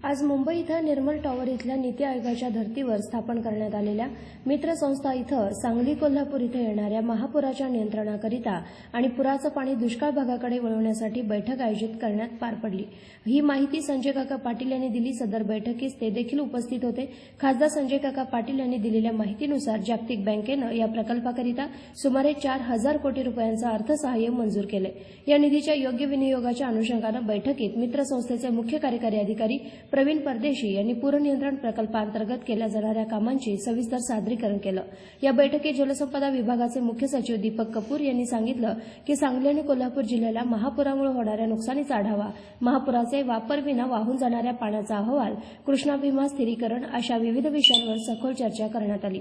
आज मुंबई इथं निर्मल टॉवर इथल्या नीती आयोगाच्या धर्तीवर स्थापन करण्यात आलेल्या मित्रसंस्था इथं सांगली कोल्हापूर इथं येणाऱ्या महापुराच्या नियंत्रणाकरिता आणि पुराचं पाणी दुष्काळ भागाकडे वळवण्यासाठी बैठक आयोजित करण्यात पार पडली. ही माहिती संजय काका पाटील यांनी दिली. सदर बैठकीस ते देखील उपस्थित होते. खासदार संजय काका पाटील यांनी दिलेल्या माहितीनुसार जागतिक बँकेनं या प्रकल्पाकरिता सुमारे चार हजार कोटी रुपयांचं अर्थसहाय्य मंजूर केलं या निधीच्या योग्य विनियोगाच्या अनुषंगानं बैठकीत मित्रसंस्थेचे मुख्य कार्यकारी अधिकारी प्रवीण परदेशी यांनी पूरनियंत्रण प्रकल्पांतर्गत केल्या जाणाऱ्या कामांची सविस्तर सादरीकरण केलं. या बैठकीत जलसंपदा विभागाचे मुख्य सचिव दीपक कपूर यांनी सांगितलं की सांगली आणि कोल्हापूर जिल्ह्याला महापुरामुळे होणाऱ्या नुकसानीचा आढावा महापुराचे वापरविना वाहून जाणाऱ्या पाण्याचा अहवाल कृष्णा भीमा स्थिरीकरण अशा विविध विषयांवर सखोल चर्चा करण्यात आली.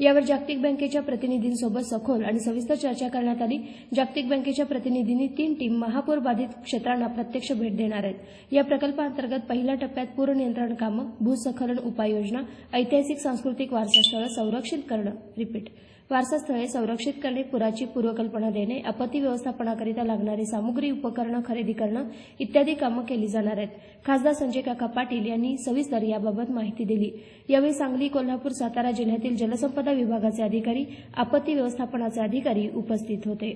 यावर जागतिक बँकेच्या प्रतिनिधींसोबत सखोल आणि सविस्तर चर्चा करण्यात आली. जागतिक बँकेच्या प्रतिनिधींनी तीन टीम महापूर बाधित क्षेत्रांना प्रत्यक्ष भेट देणार आहेत. या प्रकल्पांतर्गत पहिल्या टप्प्यात पूर नियंत्रण कामं भूस्खलन उपाययोजना ऐतिहासिक सांस्कृतिक वारसास्थळं संरक्षित करणं रिपीट वारसास्थळे संरक्षित करणे पुराची पूर्वकल्पना देणे आपत्ती व्यवस्थापनाकरिता लागणारी सामुग्री उपकरणं खरेदी करणं इत्यादी कामं केली जाणार आहेत. खासदार संजय काका पाटील यांनी सविस्तर याबाबत माहिती दिली. यावेळी सांगली कोल्हापूर सातारा जिल्ह्यातील जलसंपदा विभागाचे अधिकारी आपत्ती व्यवस्थापनाचे अधिकारी उपस्थित होते.